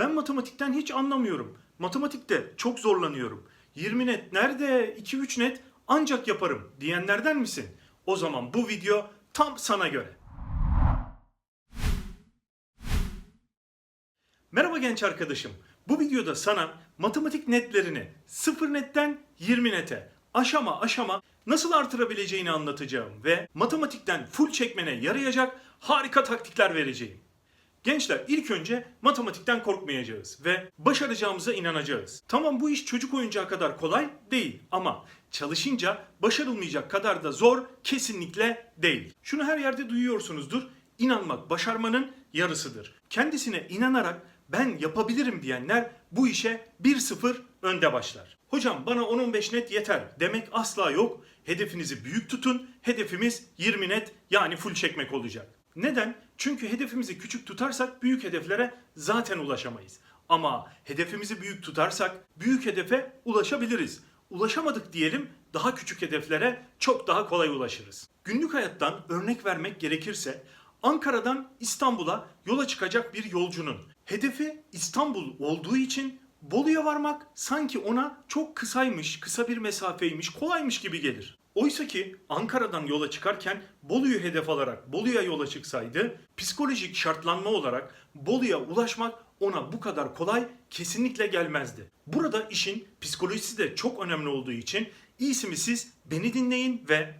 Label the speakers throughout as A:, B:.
A: Ben matematikten hiç anlamıyorum. Matematikte çok zorlanıyorum. 20 net nerede? 2-3 net ancak yaparım diyenlerden misin? O zaman bu video tam sana göre. Merhaba genç arkadaşım. Bu videoda sana matematik netlerini 0 netten 20 nete aşama aşama nasıl artırabileceğini anlatacağım ve matematikten full çekmene yarayacak harika taktikler vereceğim. Gençler ilk önce matematikten korkmayacağız ve başaracağımıza inanacağız. Tamam bu iş çocuk oyuncağı kadar kolay değil ama çalışınca başarılmayacak kadar da zor kesinlikle değil. Şunu her yerde duyuyorsunuzdur. İnanmak başarmanın yarısıdır. Kendisine inanarak ben yapabilirim diyenler bu işe 1-0 önde başlar. Hocam bana 10-15 net yeter demek asla yok. Hedefinizi büyük tutun. Hedefimiz 20 net yani full çekmek olacak. Neden? Çünkü hedefimizi küçük tutarsak büyük hedeflere zaten ulaşamayız. Ama hedefimizi büyük tutarsak büyük hedefe ulaşabiliriz. Ulaşamadık diyelim daha küçük hedeflere çok daha kolay ulaşırız. Günlük hayattan örnek vermek gerekirse Ankara'dan İstanbul'a yola çıkacak bir yolcunun hedefi İstanbul olduğu için Bolu'ya varmak sanki ona çok kısaymış, kısa bir mesafeymiş, kolaymış gibi gelir. Oysa ki Ankara'dan yola çıkarken Bolu'yu hedef alarak Bolu'ya yola çıksaydı psikolojik şartlanma olarak Bolu'ya ulaşmak ona bu kadar kolay kesinlikle gelmezdi. Burada işin psikolojisi de çok önemli olduğu için iyisi mi siz beni dinleyin ve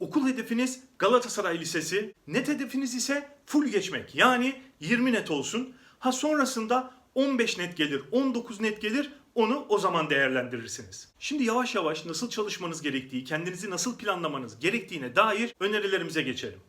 A: okul hedefiniz Galatasaray Lisesi, net hedefiniz ise full geçmek yani 20 net olsun. Ha sonrasında 15 net gelir, 19 net gelir onu o zaman değerlendirirsiniz. Şimdi yavaş yavaş nasıl çalışmanız gerektiği, kendinizi nasıl planlamanız gerektiğine dair önerilerimize geçelim.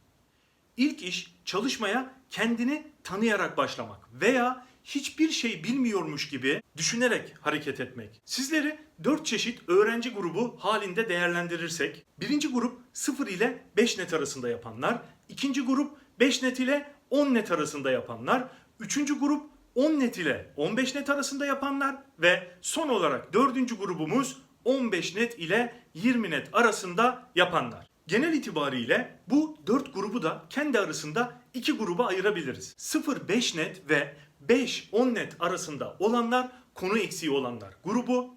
A: İlk iş çalışmaya kendini tanıyarak başlamak veya hiçbir şey bilmiyormuş gibi düşünerek hareket etmek. Sizleri 4 çeşit öğrenci grubu halinde değerlendirirsek, birinci grup 0 ile 5 net arasında yapanlar, ikinci grup 5 net ile 10 net arasında yapanlar, üçüncü grup 10 net ile 15 net arasında yapanlar ve son olarak dördüncü grubumuz 15 net ile 20 net arasında yapanlar. Genel itibariyle bu 4 grubu da kendi arasında 2 gruba ayırabiliriz. 0-5 net ve 5-10 net arasında olanlar konu eksiği olanlar grubu.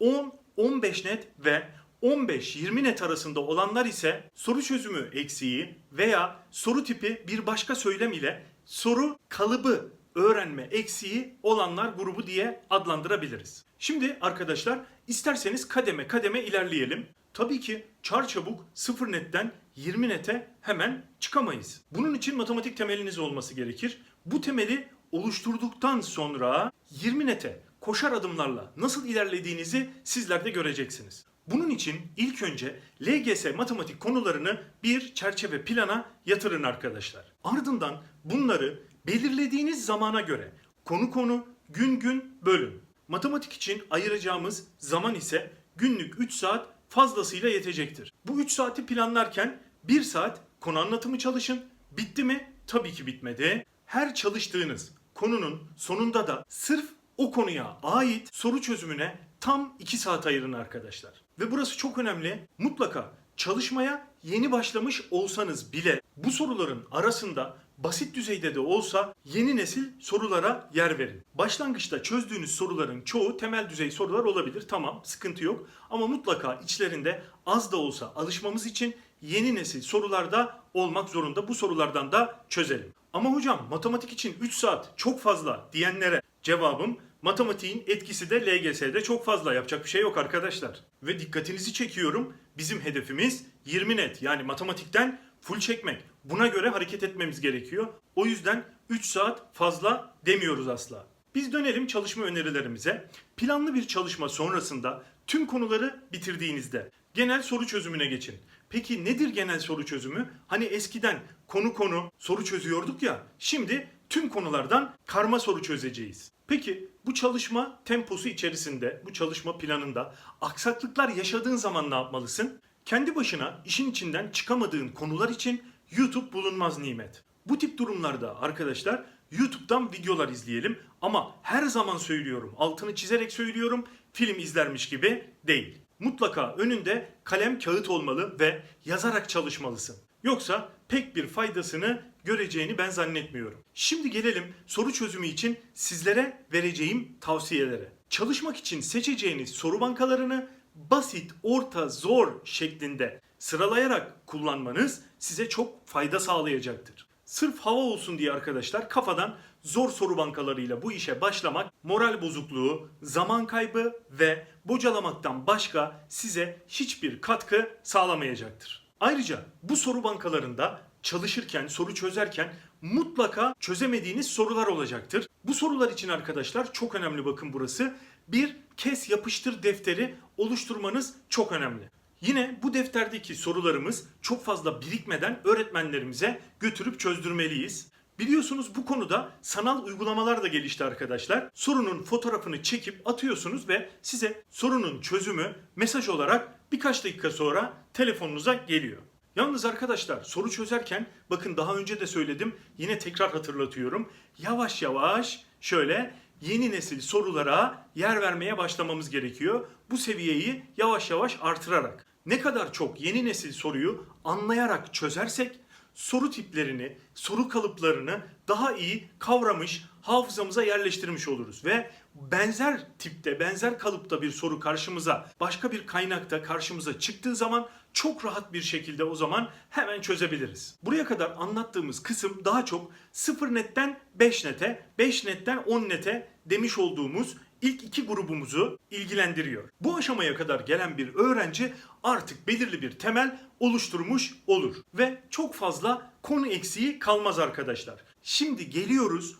A: 10-15 net ve 15-20 net arasında olanlar ise soru çözümü eksiği veya soru tipi bir başka söylem ile soru kalıbı öğrenme eksiği olanlar grubu diye adlandırabiliriz. Şimdi arkadaşlar isterseniz kademe kademe ilerleyelim. Tabii ki çarçabuk 0 netten 20 nete hemen çıkamayız. Bunun için matematik temeliniz olması gerekir. Bu temeli oluşturduktan sonra 20 nete koşar adımlarla nasıl ilerlediğinizi sizler de göreceksiniz. Bunun için ilk önce LGS matematik konularını bir çerçeve plana yatırın arkadaşlar. Ardından bunları belirlediğiniz zamana göre konu konu gün gün bölün. Matematik için ayıracağımız zaman ise günlük 3 saat fazlasıyla yetecektir. Bu 3 saati planlarken 1 saat konu anlatımı çalışın. Bitti mi? Tabii ki bitmedi. Her çalıştığınız konunun sonunda da sırf o konuya ait soru çözümüne tam 2 saat ayırın arkadaşlar. Ve burası çok önemli. Mutlaka çalışmaya yeni başlamış olsanız bile bu soruların arasında basit düzeyde de olsa yeni nesil sorulara yer verin. Başlangıçta çözdüğünüz soruların çoğu temel düzey sorular olabilir. Tamam, sıkıntı yok. Ama mutlaka içlerinde az da olsa alışmamız için yeni nesil sorularda olmak zorunda. Bu sorulardan da çözelim. Ama hocam matematik için 3 saat çok fazla diyenlere cevabım matematiğin etkisi de LGS'de çok fazla yapacak bir şey yok arkadaşlar. Ve dikkatinizi çekiyorum. Bizim hedefimiz 20 net yani matematikten full çekmek. Buna göre hareket etmemiz gerekiyor. O yüzden 3 saat fazla demiyoruz asla. Biz dönelim çalışma önerilerimize. Planlı bir çalışma sonrasında tüm konuları bitirdiğinizde genel soru çözümüne geçin. Peki nedir genel soru çözümü? Hani eskiden konu konu soru çözüyorduk ya. Şimdi tüm konulardan karma soru çözeceğiz. Peki bu çalışma temposu içerisinde, bu çalışma planında aksaklıklar yaşadığın zaman ne yapmalısın? Kendi başına işin içinden çıkamadığın konular için YouTube bulunmaz nimet. Bu tip durumlarda arkadaşlar YouTube'dan videolar izleyelim ama her zaman söylüyorum, altını çizerek söylüyorum, film izlermiş gibi değil. Mutlaka önünde kalem kağıt olmalı ve yazarak çalışmalısın. Yoksa pek bir faydasını göreceğini ben zannetmiyorum. Şimdi gelelim soru çözümü için sizlere vereceğim tavsiyelere. Çalışmak için seçeceğiniz soru bankalarını basit, orta, zor şeklinde sıralayarak kullanmanız size çok fayda sağlayacaktır. Sırf hava olsun diye arkadaşlar kafadan zor soru bankalarıyla bu işe başlamak moral bozukluğu, zaman kaybı ve bocalamaktan başka size hiçbir katkı sağlamayacaktır. Ayrıca bu soru bankalarında çalışırken, soru çözerken mutlaka çözemediğiniz sorular olacaktır. Bu sorular için arkadaşlar çok önemli bakın burası. Bir kes yapıştır defteri oluşturmanız çok önemli. Yine bu defterdeki sorularımız çok fazla birikmeden öğretmenlerimize götürüp çözdürmeliyiz. Biliyorsunuz bu konuda sanal uygulamalar da gelişti arkadaşlar. Sorunun fotoğrafını çekip atıyorsunuz ve size sorunun çözümü mesaj olarak birkaç dakika sonra telefonunuza geliyor. Yalnız arkadaşlar soru çözerken bakın daha önce de söyledim yine tekrar hatırlatıyorum. Yavaş yavaş şöyle yeni nesil sorulara yer vermeye başlamamız gerekiyor. Bu seviyeyi yavaş yavaş artırarak. Ne kadar çok yeni nesil soruyu anlayarak çözersek soru tiplerini, soru kalıplarını daha iyi kavramış, hafızamıza yerleştirmiş oluruz ve benzer tipte, benzer kalıpta bir soru karşımıza, başka bir kaynakta karşımıza çıktığı zaman çok rahat bir şekilde o zaman hemen çözebiliriz. Buraya kadar anlattığımız kısım daha çok 0 netten 5 nete, 5 netten 10 nete demiş olduğumuz ilk iki grubumuzu ilgilendiriyor. Bu aşamaya kadar gelen bir öğrenci artık belirli bir temel oluşturmuş olur ve çok fazla konu eksiği kalmaz arkadaşlar. Şimdi geliyoruz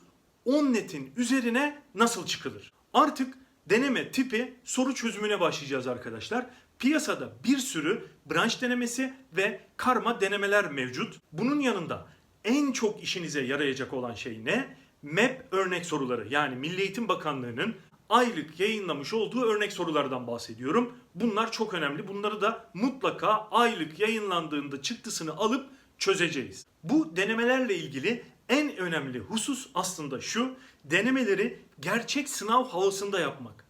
A: 10 netin üzerine nasıl çıkılır? Artık deneme tipi soru çözümüne başlayacağız arkadaşlar. Piyasada bir sürü branş denemesi ve karma denemeler mevcut. Bunun yanında en çok işinize yarayacak olan şey ne? MEP örnek soruları yani Milli Eğitim Bakanlığı'nın aylık yayınlamış olduğu örnek sorulardan bahsediyorum. Bunlar çok önemli. Bunları da mutlaka aylık yayınlandığında çıktısını alıp çözeceğiz. Bu denemelerle ilgili en önemli husus aslında şu. Denemeleri gerçek sınav havasında yapmak.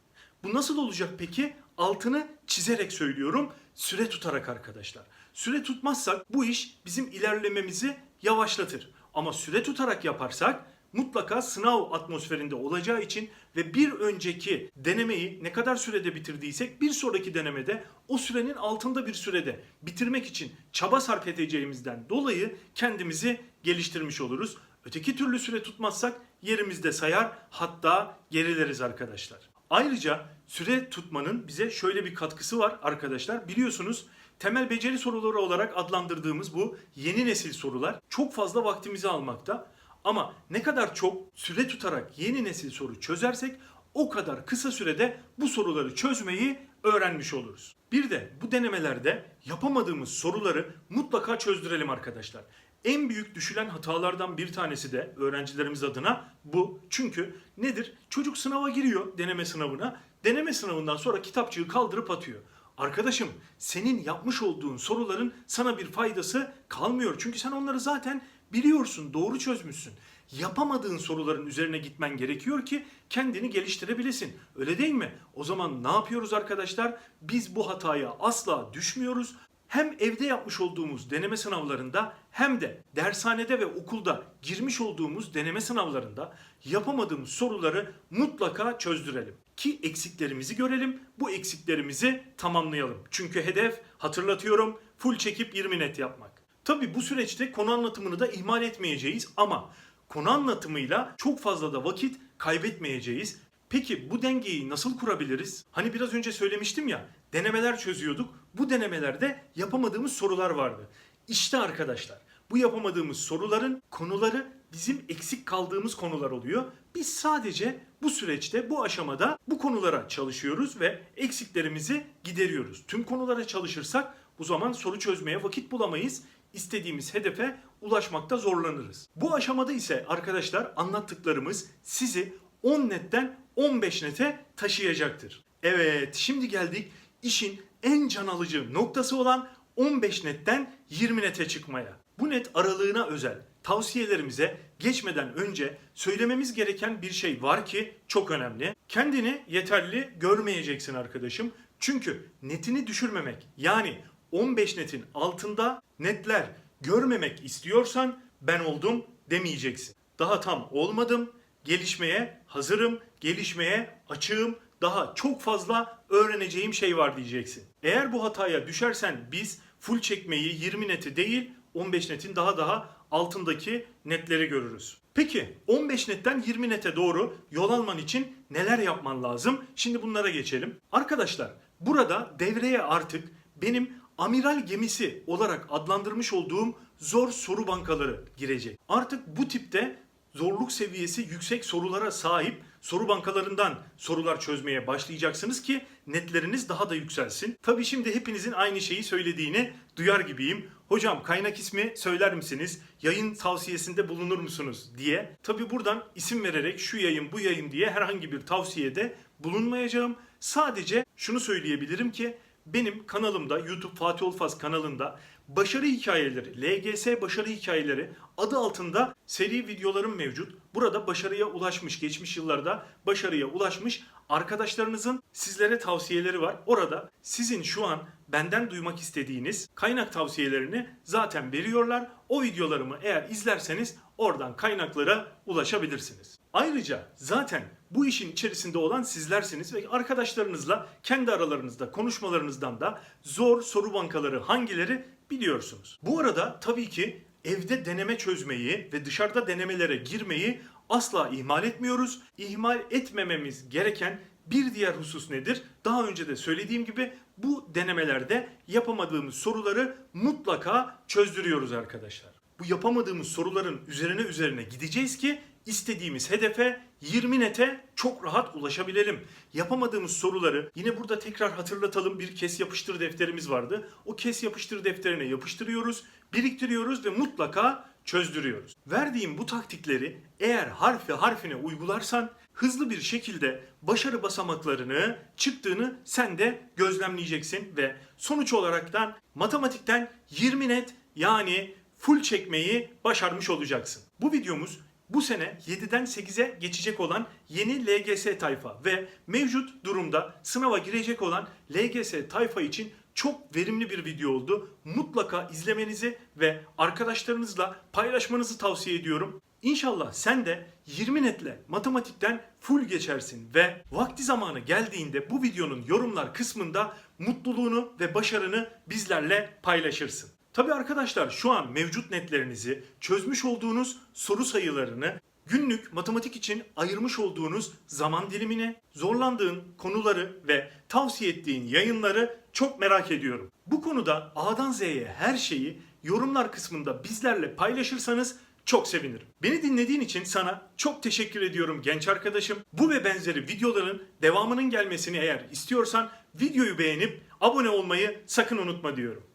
A: Bu nasıl olacak peki? Altını çizerek söylüyorum. Süre tutarak arkadaşlar. Süre tutmazsak bu iş bizim ilerlememizi yavaşlatır. Ama süre tutarak yaparsak mutlaka sınav atmosferinde olacağı için ve bir önceki denemeyi ne kadar sürede bitirdiysek bir sonraki denemede o sürenin altında bir sürede bitirmek için çaba sarf edeceğimizden dolayı kendimizi geliştirmiş oluruz. Öteki türlü süre tutmazsak yerimizde sayar hatta gerileriz arkadaşlar. Ayrıca süre tutmanın bize şöyle bir katkısı var arkadaşlar. Biliyorsunuz temel beceri soruları olarak adlandırdığımız bu yeni nesil sorular çok fazla vaktimizi almakta. Ama ne kadar çok süre tutarak yeni nesil soru çözersek o kadar kısa sürede bu soruları çözmeyi öğrenmiş oluruz. Bir de bu denemelerde yapamadığımız soruları mutlaka çözdürelim arkadaşlar. En büyük düşülen hatalardan bir tanesi de öğrencilerimiz adına bu. Çünkü nedir? Çocuk sınava giriyor deneme sınavına. Deneme sınavından sonra kitapçığı kaldırıp atıyor. Arkadaşım senin yapmış olduğun soruların sana bir faydası kalmıyor. Çünkü sen onları zaten biliyorsun, doğru çözmüşsün. Yapamadığın soruların üzerine gitmen gerekiyor ki kendini geliştirebilesin. Öyle değil mi? O zaman ne yapıyoruz arkadaşlar? Biz bu hataya asla düşmüyoruz. Hem evde yapmış olduğumuz deneme sınavlarında hem de dershanede ve okulda girmiş olduğumuz deneme sınavlarında yapamadığımız soruları mutlaka çözdürelim. Ki eksiklerimizi görelim, bu eksiklerimizi tamamlayalım. Çünkü hedef, hatırlatıyorum, full çekip 20 net yapmak. Tabi bu süreçte konu anlatımını da ihmal etmeyeceğiz ama konu anlatımıyla çok fazla da vakit kaybetmeyeceğiz. Peki bu dengeyi nasıl kurabiliriz? Hani biraz önce söylemiştim ya, denemeler çözüyorduk. Bu denemelerde yapamadığımız sorular vardı. İşte arkadaşlar, bu yapamadığımız soruların konuları bizim eksik kaldığımız konular oluyor. Biz sadece bu süreçte, bu aşamada bu konulara çalışıyoruz ve eksiklerimizi gideriyoruz. Tüm konulara çalışırsak bu zaman soru çözmeye vakit bulamayız istediğimiz hedefe ulaşmakta zorlanırız. Bu aşamada ise arkadaşlar anlattıklarımız sizi 10 netten 15 nete taşıyacaktır. Evet şimdi geldik işin en can alıcı noktası olan 15 netten 20 nete çıkmaya. Bu net aralığına özel tavsiyelerimize geçmeden önce söylememiz gereken bir şey var ki çok önemli. Kendini yeterli görmeyeceksin arkadaşım. Çünkü netini düşürmemek yani 15 netin altında netler görmemek istiyorsan ben oldum demeyeceksin. Daha tam olmadım, gelişmeye hazırım, gelişmeye açığım, daha çok fazla öğreneceğim şey var diyeceksin. Eğer bu hataya düşersen biz full çekmeyi 20 neti değil 15 netin daha daha altındaki netleri görürüz. Peki 15 netten 20 nete doğru yol alman için neler yapman lazım? Şimdi bunlara geçelim. Arkadaşlar burada devreye artık benim amiral gemisi olarak adlandırmış olduğum zor soru bankaları girecek. Artık bu tipte zorluk seviyesi yüksek sorulara sahip soru bankalarından sorular çözmeye başlayacaksınız ki netleriniz daha da yükselsin. Tabii şimdi hepinizin aynı şeyi söylediğini duyar gibiyim. Hocam kaynak ismi söyler misiniz? Yayın tavsiyesinde bulunur musunuz diye. Tabii buradan isim vererek şu yayın bu yayın diye herhangi bir tavsiyede bulunmayacağım. Sadece şunu söyleyebilirim ki benim kanalımda YouTube Fatih Olfaz kanalında başarı hikayeleri, LGS başarı hikayeleri adı altında seri videolarım mevcut. Burada başarıya ulaşmış, geçmiş yıllarda başarıya ulaşmış arkadaşlarınızın sizlere tavsiyeleri var. Orada sizin şu an benden duymak istediğiniz kaynak tavsiyelerini zaten veriyorlar. O videolarımı eğer izlerseniz oradan kaynaklara ulaşabilirsiniz. Ayrıca zaten bu işin içerisinde olan sizlersiniz ve arkadaşlarınızla kendi aralarınızda konuşmalarınızdan da zor soru bankaları hangileri biliyorsunuz. Bu arada tabii ki evde deneme çözmeyi ve dışarıda denemelere girmeyi asla ihmal etmiyoruz. İhmal etmememiz gereken bir diğer husus nedir? Daha önce de söylediğim gibi bu denemelerde yapamadığımız soruları mutlaka çözdürüyoruz arkadaşlar. Bu yapamadığımız soruların üzerine üzerine gideceğiz ki istediğimiz hedefe 20 nete çok rahat ulaşabilelim. Yapamadığımız soruları yine burada tekrar hatırlatalım. Bir kes yapıştır defterimiz vardı. O kes yapıştır defterine yapıştırıyoruz, biriktiriyoruz ve mutlaka çözdürüyoruz. Verdiğim bu taktikleri eğer harfi harfine uygularsan hızlı bir şekilde başarı basamaklarını çıktığını sen de gözlemleyeceksin ve sonuç olaraktan matematikten 20 net yani full çekmeyi başarmış olacaksın. Bu videomuz bu sene 7'den 8'e geçecek olan yeni LGS tayfa ve mevcut durumda sınava girecek olan LGS tayfa için çok verimli bir video oldu. Mutlaka izlemenizi ve arkadaşlarınızla paylaşmanızı tavsiye ediyorum. İnşallah sen de 20 netle matematikten full geçersin ve vakti zamanı geldiğinde bu videonun yorumlar kısmında mutluluğunu ve başarını bizlerle paylaşırsın. Tabi arkadaşlar şu an mevcut netlerinizi, çözmüş olduğunuz soru sayılarını, günlük matematik için ayırmış olduğunuz zaman dilimini, zorlandığın konuları ve tavsiye ettiğin yayınları çok merak ediyorum. Bu konuda A'dan Z'ye her şeyi yorumlar kısmında bizlerle paylaşırsanız çok sevinirim. Beni dinlediğin için sana çok teşekkür ediyorum genç arkadaşım. Bu ve benzeri videoların devamının gelmesini eğer istiyorsan videoyu beğenip abone olmayı sakın unutma diyorum.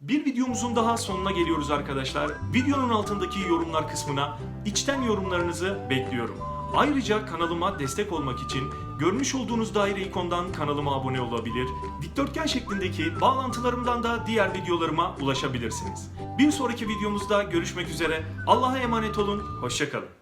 A: Bir videomuzun daha sonuna geliyoruz arkadaşlar. Videonun altındaki yorumlar kısmına içten yorumlarınızı bekliyorum. Ayrıca kanalıma destek olmak için görmüş olduğunuz daire ikondan kanalıma abone olabilir, dikdörtgen şeklindeki bağlantılarımdan da diğer videolarıma ulaşabilirsiniz. Bir sonraki videomuzda görüşmek üzere. Allah'a emanet olun, hoşçakalın.